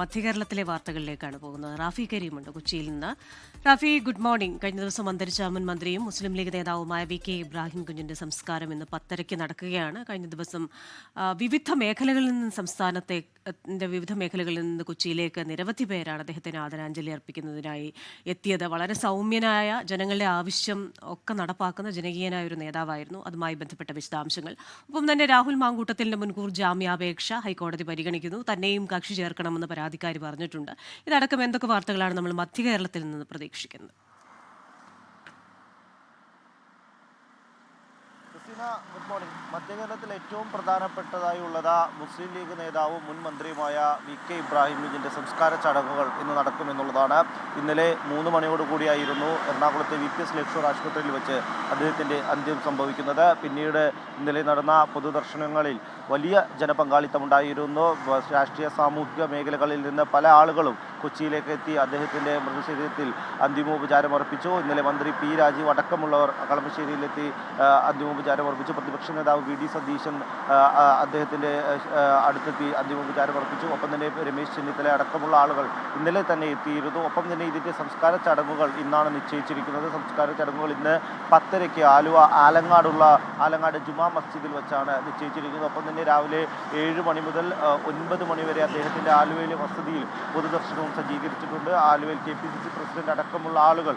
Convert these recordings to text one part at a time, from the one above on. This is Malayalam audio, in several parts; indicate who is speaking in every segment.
Speaker 1: മധ്യകേരളത്തിലെ വാർത്തകളിലേക്കാണ് പോകുന്നത്. റാഫി കരീമുണ്ട് കൊച്ചിയിൽ നിന്ന്. റാഫി ഗുഡ് മോർണിംഗ് കഴിഞ്ഞ ദിവസം അന്തരിച്ച മുൻ മന്ത്രിയും മുസ്ലിം ലീഗ് നേതാവുമായ വി കെ ഇബ്രാഹിം കുഞ്ഞിന്റെ സംസ്കാരം ഇന്ന് പത്തരയ്ക്ക് നടക്കുകയാണ്. കഴിഞ്ഞ ദിവസം വിവിധ മേഖലകളിൽ നിന്ന് സംസ്ഥാനത്തെ വിവിധ മേഖലകളിൽ നിന്ന് കൊച്ചിയിലേക്ക് നിരവധി പേരാണ് അദ്ദേഹത്തിന് ആദരാഞ്ജലി അർപ്പിക്കുന്നതിനായി എത്തിയത്. വളരെ സൗമ്യനായ ജനങ്ങളുടെ ആവശ്യം ഒക്കെ നടപ്പാക്കുന്ന ജനകീയനായ ഒരു നേതാവായിരുന്നു. അതുമായി ബന്ധപ്പെട്ട വിശദാംശങ്ങൾ. ഒപ്പം തന്നെ രാഹുൽ മാങ്കൂട്ടത്തിന്റെ മുൻകൂർ ജാമ്യാപേക്ഷ ഹൈക്കോടതി പരിഗണിക്കുന്നു. തന്നെയും കക്ഷി ചേർക്കണമെന്ന് പരാതിക്കാരി പറഞ്ഞിട്ടുണ്ട്. ഇതടക്കം എന്തൊക്കെ വാർത്തകളാണ് നമ്മൾ മധ്യകേരളത്തിൽ നിന്ന് പ്രതീക്ഷിക്കുന്നത്?
Speaker 2: ക്രിസ്റ്റീന ഗുഡ് മോർണിംഗ് മധ്യകേരളത്തിൽ ഏറ്റവും പ്രധാനപ്പെട്ടതായി ഉള്ളത് മുസ്ലിം ലീഗ് നേതാവും മുൻ മന്ത്രിയുമായ വി കെ ഇബ്രാഹിം ലീഗിന്റെ സംസ്കാര ചടങ്ങുകൾ ഇന്ന് നടക്കുമെന്നുള്ളതാണ്. ഇന്നലെ മൂന്ന് മണിയോടുകൂടിയായിരുന്നു എറണാകുളത്തെ വി പി എസ് ലക്ഷോർ ആശുപത്രിയിൽ വെച്ച് അദ്ദേഹത്തിന്റെ അന്ത്യം സംഭവിക്കുന്നത്. പിന്നീട് ഇന്നലെ നടന്ന പൊതുദർശനങ്ങളിൽ വലിയ ജനപങ്കാളിത്തമുണ്ടായിരുന്നു. രാഷ്ട്രീയ സാമൂഹിക മേഖലകളിൽ നിന്ന് പല ആളുകളും കൊച്ചിയിലേക്ക് എത്തി അദ്ദേഹത്തിന്റെ മൃതശരീരത്തിൽ അന്തിമോപചാരം അർപ്പിച്ചു ഇന്നലെ മന്ത്രി പി രാജീവ് അടക്കമുള്ളവർ കളമശ്ശേരിയിലെത്തി അന്തിമോപചാരം അർപ്പിച്ചു പ്രതിപക്ഷ നേതാവ് വി. ഡി. സതീശൻ അദ്ദേഹത്തിന്റെ അടുത്തെത്തി അന്തിമോപചാരം അർപ്പിച്ചു ഒപ്പം തന്നെ രമേശ് ചെന്നിത്തല അടക്കമുള്ള ആളുകൾ ഇന്നലെ തന്നെ എത്തിയിരുന്നു. ഒപ്പം തന്നെ ഇതിന്റെ സംസ്കാര ചടങ്ങുകൾ ഇന്നാണ് നിശ്ചയിച്ചിരിക്കുന്നത്. സംസ്കാര ചടങ്ങുകൾ ഇന്ന് പത്തരയ്ക്ക് ആലുവ ആലങ്ങാടുള്ള ആലങ്ങാട് ജുമാ മസ്ജിദിൽ വെച്ചാണ് നിശ്ചയിച്ചിരിക്കുന്നത്. ഒപ്പം തന്നെ രാവിലെ ഏഴ് മണി മുതൽ ഒൻപത് മണി വരെ അദ്ദേഹത്തിന്റെ ആലുവയിലെ വസതിയിൽ പൊതുദർശനവും സജ്ജീകരിച്ചിട്ടുണ്ട്. ആലുവയിൽ K P C C president അടക്കമുള്ള ആളുകൾ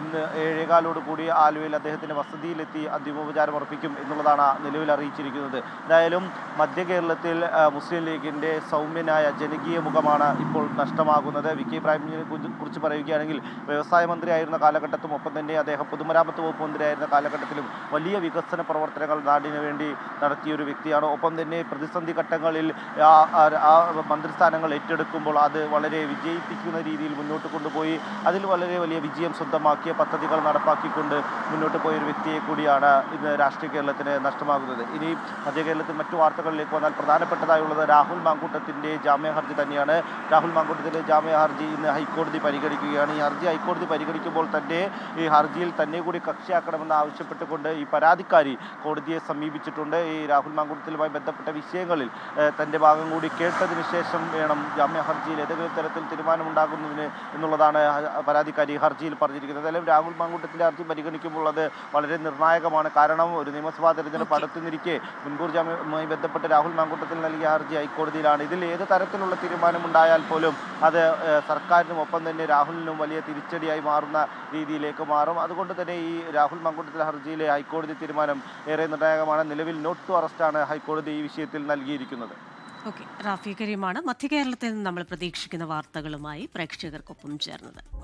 Speaker 2: ഇന്ന് ഏഴേകാലോട് കൂടി ആലുവയിൽ അദ്ദേഹത്തിന്റെ വസതിയിലെത്തി അന്തിമോപചാരം അർപ്പിക്കും എന്നുള്ളതാണ് നിലവിൽ അറിയിച്ചിരിക്കുന്നത്. എന്തായാലും മധ്യ കേരളത്തിൽ മുസ്ലിം ലീഗിന്റെ സൗമ്യനായ ജനകീയ മുഖമാണ് ഇപ്പോൾ നഷ്ടമാകുന്നത്. വി കെ ഇബ്രാഹിമിനെ കുറിച്ച് പറയുകയാണെങ്കിൽ വ്യവസായ മന്ത്രിയായിരുന്ന കാലഘട്ടത്തും ഒപ്പം തന്നെ അദ്ദേഹം പൊതുമരാമത്ത് വകുപ്പ് മന്ത്രിയായിരുന്ന കാലഘട്ടത്തിലും വലിയ വികസന പ്രവർത്തനങ്ങൾ നാടിന് വേണ്ടി നടത്തിയ ഒരു വ്യക്തിയാണ്. ഒപ്പം തന്നെ പ്രതിസന്ധി ഘട്ടങ്ങളിൽ ആ മന്ത്രിസ്ഥാനങ്ങൾ ഏറ്റെടുക്കുമ്പോൾ അത് വളരെ വിജയിപ്പിക്കുന്ന രീതിയിൽ മുന്നോട്ട് കൊണ്ടുപോയി അതിൽ വളരെ വലിയ വിജയം സ്വന്തമാക്കിയ പദ്ധതികൾ നടപ്പാക്കിക്കൊണ്ട് മുന്നോട്ട് പോയ ഒരു വ്യക്തിയെ കൂടിയാണ് ഇന്ന് രാഷ്ട്രീയ കേരളത്തിന് നഷ്ടമാകുന്നത്. ഇനി മധ്യ കേരളത്തിൽ മറ്റു വാർത്തകളിലേക്ക് വന്നാൽ പ്രധാനപ്പെട്ടതായുള്ളത് രാഹുൽ മാങ്കൂട്ടത്തിന്റെ ജാമ്യ ഹർജി തന്നെയാണ്. രാഹുൽ മാങ്കൂട്ടത്തിന്റെ ജാമ്യ ഹർജി ഇന്ന് ഹൈക്കോടതി പരിഗണിക്കുകയാണ്. ഈ ഹർജി ഹൈക്കോടതി പരിഗണിക്കുമ്പോൾ തന്നെ ഈ ഹർജിയിൽ തന്നെ കൂടി കക്ഷിയാക്കണമെന്ന് ആവശ്യപ്പെട്ടുകൊണ്ട് ഈ പരാതിക്കാരി കോടതിയെ സമീപിച്ചിട്ടുണ്ട്. ഈ രാഹുൽ മാങ്കൂട്ടത്തിലുമായി ബന്ധപ്പെട്ട വിഷയങ്ങളിൽ തന്റെ ഭാഗം കൂടി കേട്ടതിന് ശേഷം വേണം ജാമ്യ ഹർജിയിൽ ഏതെങ്കിലും തരത്തിൽ തീരുമാനമുണ്ടാകുന്നതിന് എന്നുള്ളതാണ് പരാതിക്കാരി ഹർജിയിൽ പറഞ്ഞിരിക്കുന്നത്. അല്ലെങ്കിൽ രാഹുൽ മാങ്കൂട്ടത്തിന്റെ ഹർജി പരിഗണിക്കുമ്പോൾ അത് വളരെ നിർണായകമാണ്. കാരണം ഒരു നിയമസഭാ തെരഞ്ഞെടുപ്പ് അടുത്തുനിരിക്കെ മുൻകൂർ ജാമ്യവുമായി ബന്ധപ്പെട്ട് രാഹുൽ മാങ്കൂട്ടത്തിൽ നൽകിയ ഹർജി ഹൈക്കോടതിയിലാണ്. ഇതിൽ ഏത് തരത്തിലുള്ള തീരുമാനമുണ്ടായാൽ പോലും അത് സർക്കാരിനും ഒപ്പം തന്നെ രാഹുലിനും വലിയ തിരിച്ചടിയായി മാറുന്ന രീതിയിലേക്ക് മാറും. അതുകൊണ്ട് തന്നെ ഈ രാഹുൽ മാങ്കൂട്ടത്തിലെ ഹർജിയിലെ ഹൈക്കോടതി തീരുമാനം ഏറെ നിർണായകമാണ്. നിലവിൽ നോട്ട് ടു അറസ്റ്റാണ് ഹൈക്കോടതി ഈ വിഷയത്തിൽ നൽകിയിരിക്കുന്നത്.
Speaker 1: ഓക്കെ. റാഫി കരീമാണ് മധ്യകേരളത്തിൽ നിന്ന് നമ്മൾ പ്രതീക്ഷിക്കുന്ന വാർത്തകളുമായി പ്രേക്ഷകർക്കൊപ്പം ചേർന്നത്.